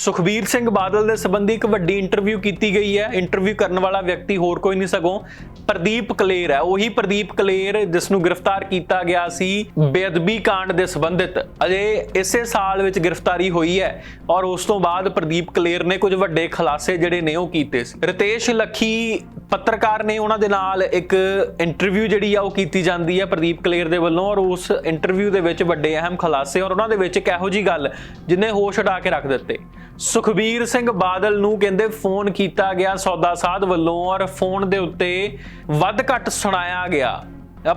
ਸੁਖਬੀਰ ਸਿੰਘ ਬਾਦਲ ਦੇ ਸੰਬੰਧੀ ਇੱਕ ਵੱਡੀ ਇੰਟਰਵਿਊ ਕੀਤੀ ਗਈ ਹੈ। ਇੰਟਰਵਿਊ ਕਰਨ ਵਾਲਾ ਵਿਅਕਤੀ ਹੋਰ ਕੋਈ ਨਹੀਂ ਸਗੋਂ ਪ੍ਰਦੀਪ ਕਲੇਰ ਹੈ। ਉਹੀ ਪ੍ਰਦੀਪ ਕਲੇਰ ਜਿਸ ਨੂੰ ਗ੍ਰਿਫਤਾਰ ਕੀਤਾ ਗਿਆ ਸੀ ਬੇਅਦਬੀ ਕਾਂਡ ਦੇ ਸੰਬੰਧਿਤ। ਅਜੇ ਇਸੇ ਸਾਲ ਵਿੱਚ ਗ੍ਰਿਫਤਾਰੀ ਹੋਈ ਹੈ ਔਰ ਉਸ ਤੋਂ ਬਾਅਦ ਪ੍ਰਦੀਪ ਕਲੇਰ ਨੇ ਕੁਝ ਵੱਡੇ ਖੁਲਾਸੇ ਜਿਹੜੇ ਨੇ ਉਹ ਕੀਤੇ ਸੀ। ਰਿਤੇਸ਼ ਲੱਖੀ ਪੱਤਰਕਾਰ ਨੇ ਉਹਨਾਂ ਦੇ ਨਾਲ ਇੱਕ ਇੰਟਰਵਿਊ ਜਿਹੜੀ ਆ ਉਹ ਕੀਤੀ ਜਾਂਦੀ ਹੈ ਪ੍ਰਦੀਪ ਕਲੇਰ ਦੇ ਵੱਲੋਂ, ਔਰ ਉਸ ਇੰਟਰਵਿਊ ਦੇ ਵਿੱਚ ਵੱਡੇ ਅਹਿਮ ਖੁਲਾਸੇ, ਔਰ ਉਹਨਾਂ ਦੇ ਵਿੱਚ ਇੱਕ ਇਹੋ ਜੀ ਗੱਲ ਜਿਹਨੇ ਹੋਸ਼ ਉਡਾ ਕੇ ਰੱਖ ਦਿੱਤੇ। ਸੁਖਬੀਰ ਸਿੰਘ ਬਾਦਲ ਨੂੰ ਕਹਿੰਦੇ ਫੋਨ ਕੀਤਾ ਗਿਆ ਸੌਦਾ ਸਾਧ ਵੱਲੋਂ, ਔਰ ਫੋਨ ਦੇ ਉੱਤੇ ਵੱਧ ਘੱਟ ਸੁਣਾਇਆ ਗਿਆ।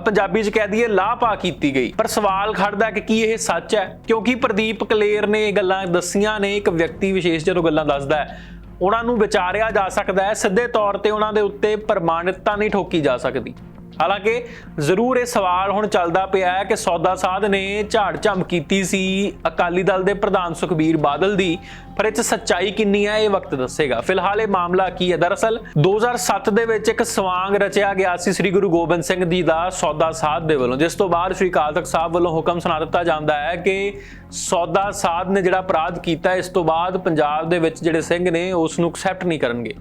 ਪੰਜਾਬੀ ਚ ਕਹਿ ਦਈਏ ਲਾਪਾ ਕੀਤੀ ਗਈ। ਪਰ ਸਵਾਲ ਖੜਦਾ ਕਿ ਕੀ ਇਹ ਸੱਚ ਹੈ? ਕਿਉਂਕਿ ਪ੍ਰਦੀਪ ਕਲੇਰ ਨੇ ਇਹ ਗੱਲਾਂ ਦੱਸੀਆਂ ਨੇ, ਇੱਕ ਵਿਅਕਤੀ ਵਿਸ਼ੇਸ਼ ਜਦੋਂ ਗੱਲਾਂ ਦੱਸਦਾ ਹੈ ਉਹਨਾਂ ਨੂੰ ਵਿਚਾਰਿਆ ਜਾ ਸਕਦਾ ਹੈ। ਸਿੱਧੇ ਤੌਰ ਤੇ ਉਹਨਾਂ ਦੇ ਉੱਤੇ ਪ੍ਰਮਾਣਿਕਤਾ ਨਹੀਂ ਠੋਕੀ ਜਾ ਸਕਦੀ। ਹਾਲਾਂਕਿ ਜ਼ਰੂਰ ਇਹ ਸਵਾਲ ਹੁਣ ਚੱਲਦਾ ਪਿਆ ਹੈ ਕਿ ਸੌਦਾ ਸਾਧ ਨੇ ਝਾੜ ਝੰਮ ਕੀਤੀ ਸੀ ਅਕਾਲੀ ਦਲ ਦੇ ਪ੍ਰਧਾਨ ਸੁਖਬੀਰ ਬਾਦਲ ਦੀ, ਪਰ ਇਹ 'ਚ ਸੱਚਾਈ ਕਿੰਨੀ ਹੈ ਇਹ ਵਕਤ ਦੱਸੇਗਾ। ਫਿਲਹਾਲ ਇਹ ਮਾਮਲਾ ਕੀ ਹੈ? ਦਰਅਸਲ 2007 ਦੇ ਵਿੱਚ ਇੱਕ ਸਵਾਂਗ ਰਚਿਆ ਗਿਆ ਸੀ ਸ੍ਰੀ ਗੁਰੂ ਗੋਬਿੰਦ ਸਿੰਘ ਜੀ ਦਾ ਸੌਦਾ ਸਾਧ ਦੇ ਵੱਲੋਂ, ਜਿਸ ਤੋਂ ਬਾਅਦ ਸ੍ਰੀ ਅਕਾਲ ਤਖਤ ਸਾਹਿਬ ਵੱਲੋਂ ਹੁਕਮ ਸੁਣਾ ਦਿੱਤਾ ਜਾਂਦਾ ਹੈ ਕਿ ਸੌਦਾ ਸਾਧ ਨੇ ਜਿਹੜਾ ਅਪਰਾਧ ਕੀਤਾ, ਇਸ ਤੋਂ ਬਾਅਦ ਪੰਜਾਬ ਦੇ ਵਿੱਚ ਜਿਹੜੇ ਸਿੰਘ ਨੇ, ਉਸ ਨੂੰ ਐਕਸੈਪਟ ਨਹੀਂ ਕਰਨਗੇ।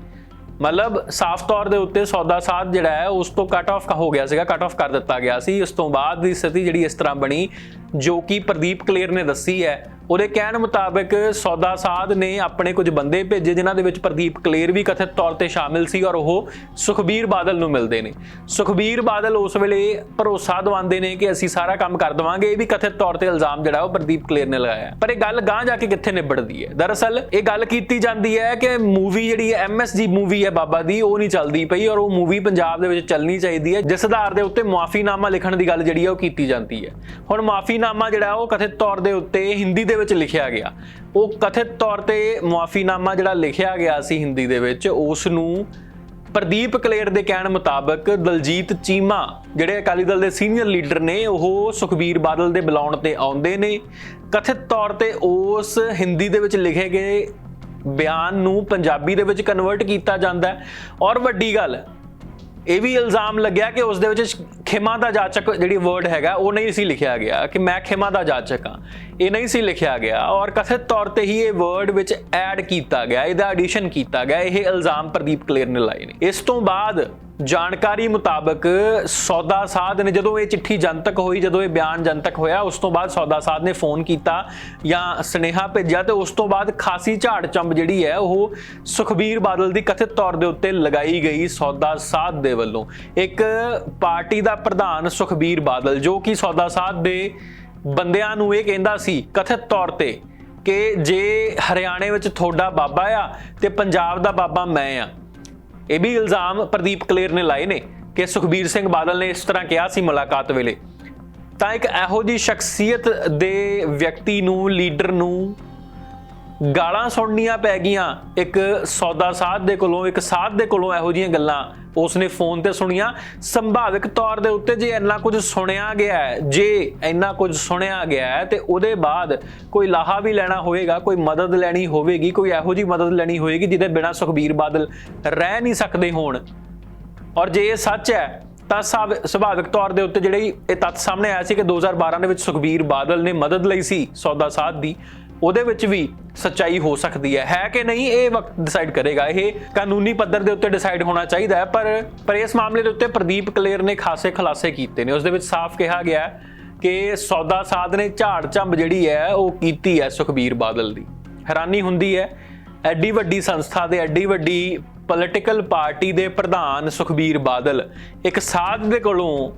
ਮਤਲਬ ਸਾਫ਼ ਤੌਰ ਦੇ ਉੱਤੇ ਸੌਦਾ ਸਾਧ ਜਿਹੜਾ ਹੈ, ਉਸ ਤੋਂ ਕੱਟ ਆਫ ਹੋ ਗਿਆ ਸੀਗਾ ਕੱਟ ਆਫ ਕਰ ਦਿੱਤਾ ਗਿਆ ਸੀ। ਇਸ ਤੋਂ ਬਾਅਦ ਦੀ ਸਥਿਤੀ ਜਿਹੜੀ ਇਸ ਤਰ੍ਹਾਂ ਬਣੀ, ਜੋ ਕਿ ਪ੍ਰਦੀਪ ਕਲੇਰ ਨੇ ਦੱਸੀ ਹੈ ਉਹਦੇ ਕਹਿਣ ਮੁਤਾਬਕ ਸੌਦਾ ਸਾਧ ਨੇ ਆਪਣੇ ਕੁਝ ਬੰਦੇ ਭੇਜੇ ਜਿਨ੍ਹਾਂ ਦੇ ਵਿੱਚ ਪ੍ਰਦੀਪ ਕਲੇਰ ਵੀ ਕਥਿਤ ਤੌਰ ਤੇ ਸ਼ਾਮਿਲ ਸੀ ਔਰ ਉਹ ਸੁਖਬੀਰ ਬਾਦਲ ਨੂੰ ਮਿਲਦੇ ਨੇ। ਸੁਖਬੀਰ ਬਾਦਲ ਉਸ ਵੇਲੇ ਭਰੋਸਾ ਦਵਾਉਂਦੇ ਨੇ ਕਿ ਅਸੀਂ ਸਾਰਾ ਕੰਮ ਕਰ ਦਵਾਂਗੇ। ਇਹ ਵੀ ਕਥਿਤ ਤੌਰ ਤੇ ਇਲਜ਼ਾਮ ਜਿਹੜਾ ਉਹ ਪ੍ਰਦੀਪ ਕਲੇਰ ਨੇ ਲਗਾਇਆ। ਪਰ ਇਹ ਗੱਲ ਗਾਂ ਜਾ ਕੇ ਕਿੱਥੇ ਨਿਬੜਦੀ ਹੈ? ਦਰਅਸਲ ਇਹ ਗੱਲ ਕੀਤੀ ਜਾਂਦੀ ਹੈ ਕਿ ਮੂਵੀ ਜਿਹੜੀ ਹੈ ਐਮਐਸਜੀ ਮੂਵੀ ਹੈ ਬਾਬਾ ਦੀ, ਉਹ ਨਹੀਂ ਚੱਲਦੀ ਪਈ ਔਰ ਉਹ ਮੂਵੀ ਪੰਜਾਬ ਦੇ ਵਿੱਚ ਚੱਲਣੀ ਚਾਹੀਦੀ ਹੈ। ਜਿਸ ਆਧਾਰ ਦੇ ਉੱਤੇ ਮੁਆਫੀਨਾਮਾ ਲਿਖਣ ਦੀ ਗੱਲ ਜਿਹੜੀ ਹੈ, ਉਹ ਕੀਤੀ ਜਾਂਦੀ ਹੈ। ਹੁਣ ਮੁਆਫੀਨਾਮਾ ਜਿਹੜਾ ਉਹ ਕਥਿਤ ਤੌਰ ਦੇ ਉੱਤੇ ਹਿੰਦੀ ਦੇ ਵਿੱਚ ਲਿਖਿਆ ਗਿਆ। ਉਹ ਕਥਿਤ ਤੌਰ ਤੇ ਮੁਆਫੀਨਾਮਾ ਜਿਹੜਾ ਲਿਖਿਆ ਗਿਆ ਸੀ ਹਿੰਦੀ ਦੇ ਵਿੱਚ ਉਸ ਨੂੰ ਪ੍ਰਦੀਪ ਕਲੇਰ ਦੇ ਕਹਿਣ ਮੁਤਾਬਕ ਦਲਜੀਤ ਚੀਮਾ, ਜਿਹੜੇ ਅਕਾਲੀ ਦਲ ਦੇ ਸੀਨੀਅਰ ਲੀਡਰ ਨੇ, ਉਹ ਸੁਖਬੀਰ ਬਾਦਲ ਦੇ ਬੁਲਾਉਣ ਤੇ ਆਉਂਦੇ ਨੇ। ਕਥਿਤ ਤੌਰ ਤੇ ਉਸ ਹਿੰਦੀ ਦੇ ਵਿੱਚ ਲਿਖੇ ਗਏ ਬਿਆਨ ਨੂੰ ਪੰਜਾਬੀ ਦੇ ਵਿੱਚ ਕਨਵਰਟ ਕੀਤਾ ਜਾਂਦਾ ਹੈ। ਔਰ ਵੱਡੀ ਗੱਲ, ਇਹ ਵੀ ਇਲਜ਼ਾਮ ਲੱਗਿਆ ਕਿ ਉਸ ਦੇ ਵਿੱਚ ਖਿਮਾ ਦਾ ਜਾਚਕ ਜਿਹੜੀ ਵਰਡ ਹੈਗਾ, ਉਹ ਨਹੀਂ ਸੀ ਲਿਖਿਆ ਗਿਆ ਕਿ ਮੈਂ ਖਿਮਾ ਦਾ ਜਾਚਕ ਹਾਂ। ਇਹ ਨਹੀਂ ਸੀ ਲਿਖਿਆ ਗਿਆ ਔਰ ਕਥਿਤ ਤੌਰ ਤੇ ਹੀ ਇਹ ਵਰਡ ਵਿੱਚ ਐਡ ਕੀਤਾ ਗਿਆ, ਇਹਦਾ ਐਡੀਸ਼ਨ ਕੀਤਾ ਗਿਆ, ਇਹ ਇਲਜ਼ਾਮ ਪ੍ਰਦੀਪ ਕਲੇਰ ਨੇ ਲਾਏ ਨੇ। ਇਸ ਤੋਂ ਬਾਅਦ ਜਾਣਕਾਰੀ ਮੁਤਾਬਕ ਸੌਦਾ ਸਾਧ ਨੇ, ਜਦੋਂ ਇਹ ਚਿੱਠੀ ਜਨਤਕ ਹੋਈ, ਜਦੋਂ ਇਹ ਬਿਆਨ ਜਨਤਕ ਹੋਇਆ, ਉਸ ਤੋਂ ਬਾਅਦ ਸੌਦਾ ਸਾਧ ਨੇ ਫੋਨ ਕੀਤਾ ਜਾਂ ਸੁਨੇਹਾ ਭੇਜਿਆ ਤੇ ਉਸ ਤੋਂ ਬਾਅਦ ਖਾਸੀ ਝਾੜ ਚੰਬ ਜਿਹੜੀ ਹੈ, ਉਹ ਸੁਖਬੀਰ ਬਾਦਲ ਦੀ ਕਥਿਤ ਤੌਰ ਦੇ ਉੱਤੇ ਲਗਾਈ ਗਈ ਸੌਦਾ ਸਾਧ ਦੇ ਵੱਲੋਂ। ਇੱਕ ਪਾਰਟੀ ਦਾ ਪ੍ਰਧਾਨ ਸੁਖਬੀਰ ਬਾਦਲ, ਜੋ ਕਿ ਸੌਦਾ ਸਾਧ ਦੇ ਬੰਦਿਆਂ ਨੂੰ ਇਹ ਕਹਿੰਦਾ ਸੀ, ਕਥਿਤ ਤੌਰ ਤੇ ਕਿ ਜੇ ਹਰਿਆਣੇ ਵਿੱਚ ਤੁਹਾਡਾ ਬਾਬਾ ਆ ਤੇ ਪੰਜਾਬ ਦਾ ਬਾਬਾ ਮੈਂ ਆ ਇਹ ਵੀ ਇਲਜ਼ਾਮ ਪ੍ਰਦੀਪ ਕਲੇਰ ਨੇ ਲਾਏ ਨੇ ਕਿ ਸੁਖਬੀਰ ਸਿੰਘ ਬਾਦਲ ਨੇ ਇਸ ਤਰ੍ਹਾਂ ਕਿਹਾ ਸੀ ਮੁਲਾਕਾਤ ਵੇਲੇ। ਤਾਂ ਇੱਕ ਇਹੋ ਜੀ ਸ਼ਖਸੀਅਤ ਦੇ ਵਿਅਕਤੀ ਨੂੰ, ਲੀਡਰ ਨੂੰ ਗਾਲਾਂ ਸੁਣਨੀਆਂ ਪੈ ਗਈਆਂ। ਇੱਕ ਸੌਦਾ ਸਾਧ ਦੇ ਕੋਲੋਂ, ਇੱਕ ਸਾਧ ਦੇ ਕੋਲੋਂ ਇਹੋ ਜੀਆਂ ਗੱਲਾਂ ਉਸਨੇ ਫੋਨ ਤੇ ਸੁਣੀਆਂ। ਸੰਭਾਵਿਕ ਤੌਰ ਦੇ ਉੱਤੇ ਜੇ ਇੰਨਾ ਕੁਝ ਸੁਣਿਆ ਗਿਆ ਜੇ ਇੰਨਾ ਕੁਝ ਸੁਣਿਆ ਗਿਆ ਹੈ, ਤੇ ਉਹਦੇ ਬਾਅਦ ਕੋਈ ਲਾਹਾ ਵੀ ਲੈਣਾ ਹੋਵੇਗਾ ਕੋਈ ਮਦਦ ਲੈਣੀ ਹੋਵੇਗੀ, ਕੋਈ ਇਹੋ ਜੀ ਮਦਦ ਲੈਣੀ ਹੋਵੇਗੀ ਜਿਹਦੇ ਬਿਨਾ ਸੁਖਬੀਰ ਬਾਦਲ ਰਹਿ ਨਹੀਂ ਸਕਦੇ ਹੋਣ। ਔਰ ਜੇ ਇਹ ਸੱਚ ਹੈ, ਤਾਂ ਸਾਵ- ਸੁਭਾਵਿਕ ਤੌਰ ਦੇ ਉੱਤੇ ਜਿਹੜੀ ਇਹ ਤੱਥ ਸਾਹਮਣੇ ਆਇਆ ਸੀ ਕਿ 2012 ਦੇ ਵਿੱਚ ਸੁਖਬੀਰ ਬਾਦਲ ਨੇ ਮਦਦ ਲਈ ਸੀ ਸੌਦਾ ਸਾਧ ਦੀ। ਉਹਦੇ ਵਿੱਚ ਵੀ ਸੱਚਾਈ ਹੋ ਸਕਦੀ ਹੈ। ਹੈ ਕਿ ਨਹੀਂ, ਇਹ ਵਕਤ ਡਿਸਾਈਡ ਕਰੇਗਾ। ਇਹ ਕਾਨੂੰਨੀ ਪੱਧਰ ਦੇ ਉੱਤੇ ਡਿਸਾਈਡ ਹੋਣਾ ਚਾਹੀਦਾ ਹੈ, ਪਰ ਪਰ ਇਸ ਮਾਮਲੇ ਦੇ ਉੱਤੇ ਪ੍ਰਦੀਪ ਕਲੇਰ ਨੇ ਖਾਸੇ ਖੁਲਾਸੇ ਕੀਤੇ ਨੇ। ਉਸ ਦੇ ਵਿੱਚ ਸਾਫ਼ ਕਿਹਾ ਗਿਆ ਕਿ ਸੌਦਾ ਸਾਧ ਨੇ ਝਾੜ ਝੰਬ ਜਿਹੜੀ ਹੈ, ਉਹ ਕੀਤੀ ਹੈ ਸੁਖਬੀਰ ਬਾਦਲ ਦੀ। ਹੈਰਾਨੀ ਹੁੰਦੀ ਹੈ, ਐਡੀ ਵੱਡੀ ਸੰਸਥਾ ਦੇ, ਐਡੀ ਵੱਡੀ ਪੋਲਿਟੀਕਲ ਪਾਰਟੀ ਦੇ ਪ੍ਰਧਾਨ ਸੁਖਬੀਰ ਬਾਦਲ ਇੱਕ ਸਾਧ ਦੇ ਕੋਲੋਂ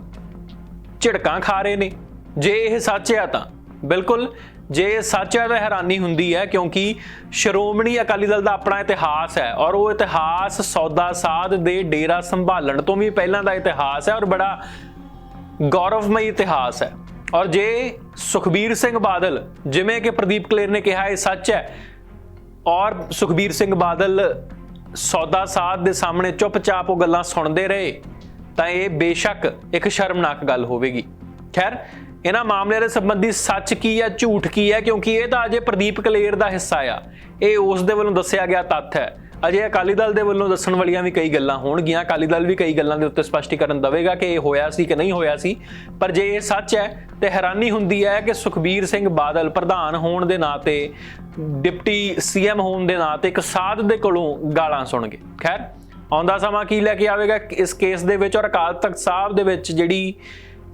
ਝਿੜਕਾਂ ਖਾ ਰਹੇ ਨੇ। ਜੇ ਇਹ ਸੱਚ ਆ ਤਾਂ। ਬਿਲਕੁਲ ਜੇ ਸੱਚ ਹੈ ਤਾਂ ਹੈਰਾਨੀ ਹੁੰਦੀ ਹੈ, ਕਿਉਂਕਿ ਸ਼੍ਰੋਮਣੀ ਅਕਾਲੀ ਦਲ ਦਾ ਆਪਣਾ ਇਤਿਹਾਸ ਹੈ ਔਰ ਉਹ ਇਤਿਹਾਸ ਸੌਦਾ ਸਾਧ ਦੇ ਡੇਰਾ ਸੰਭਾਲਣ ਤੋਂ ਵੀ ਪਹਿਲਾਂ ਦਾ ਇਤਿਹਾਸ ਹੈ ਔਰ ਬੜਾ ਗੌਰਵਮਈ ਇਤਿਹਾਸ ਹੈ। ਔਰ ਜੇ ਸੁਖਬੀਰ ਸਿੰਘ ਬਾਦਲ, ਜਿਵੇਂ ਕਿ ਪ੍ਰਦੀਪ ਕਲੇਰ ਨੇ ਕਿਹਾ, ਇਹ ਸੱਚ ਹੈ, ਔਰ ਸੁਖਬੀਰ ਸਿੰਘ ਬਾਦਲ ਸੌਦਾ ਸਾਧ ਦੇ ਸਾਹਮਣੇ ਚੁੱਪਚਾਪ ਉਹ ਗੱਲਾਂ ਸੁਣਦੇ ਰਹੇ, ਤਾਂ ਇਹ ਬੇਸ਼ੱਕ ਇੱਕ ਸ਼ਰਮਨਾਕ ਗੱਲ ਹੋਵੇਗੀ। ਖੈਰ ਇਹਨਾਂ ਮਾਮਲਿਆਂ ਦੇ ਸੰਬੰਧੀ ਸੱਚ ਕੀ ਹੈ, ਝੂਠ ਕੀ ਹੈ, ਕਿਉਂਕਿ ਇਹ ਤਾਂ ਅਜੇ ਪ੍ਰਦੀਪ ਕਲੇਰ ਦਾ ਹਿੱਸਾ ਆ। ਇਹ ਉਸ ਦੇ ਵੱਲੋਂ ਦੱਸਿਆ ਗਿਆ ਤੱਥ ਹੈ। ਅਜੇ ਅਕਾਲੀ ਦਲ ਦੇ ਵੱਲੋਂ ਦੱਸਣ ਵਾਲੀਆਂ ਵੀ ਕਈ ਗੱਲਾਂ ਹੋਣਗੀਆਂ। ਅਕਾਲੀ ਦਲ ਵੀ ਕਈ ਗੱਲਾਂ ਦੇ ਉੱਤੇ ਸਪਸ਼ਟੀਕਰਨ ਦੇਵੇਗਾ ਕਿ ਇਹ ਹੋਇਆ ਸੀ ਕਿ ਨਹੀਂ ਹੋਇਆ ਸੀ। ਪਰ ਜੇ ਇਹ ਸੱਚ ਹੈ, ਤੇ ਹੈਰਾਨੀ ਹੁੰਦੀ ਹੈ ਕਿ ਸੁਖਬੀਰ ਸਿੰਘ ਬਾਦਲ ਪ੍ਰਧਾਨ ਹੋਣ ਦੇ ਨਾਤੇ ਡਿਪਟੀ ਸੀਐਮ ਹੋਣ ਦੇ ਨਾਤੇ ਇੱਕ ਸਾਧ ਦੇ ਕੋਲੋਂ ਗਾਲਾਂ ਸੁਣਗੇ ਖੈਰ, ਆਉਂਦਾ ਸਮਾਂ ਕੀ ਲੈ ਕੇ ਆਵੇਗਾ ਇਸ ਕੇਸ ਦੇ ਵਿੱਚ ਔਰ ਅਕਾਲ ਤਖਤ ਸਾਹਿਬ ਦੇ ਵਿੱਚ ਜਿਹੜੀ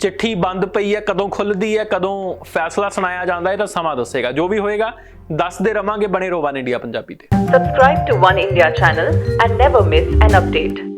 ਚਿੱਠੀ ਬੰਦ ਪਈ ਹੈ, ਕਦੋਂ ਖੁੱਲਦੀ ਹੈ, ਕਦੋਂ ਫੈਸਲਾ ਸੁਣਾਇਆ ਜਾਂਦਾ ਹੈ ਤਾਂ ਸਮਾਂ ਦੱਸੇਗਾ ਜੋ ਵੀ ਹੋਏਗਾ, ਦੱਸਦੇ ਰਵਾਂਗੇ ਬਣੇ ਰੋ ਵਨ ਇੰਡੀਆ ਪੰਜਾਬੀ ਤੇ Subscribe to One India channel and never miss an update.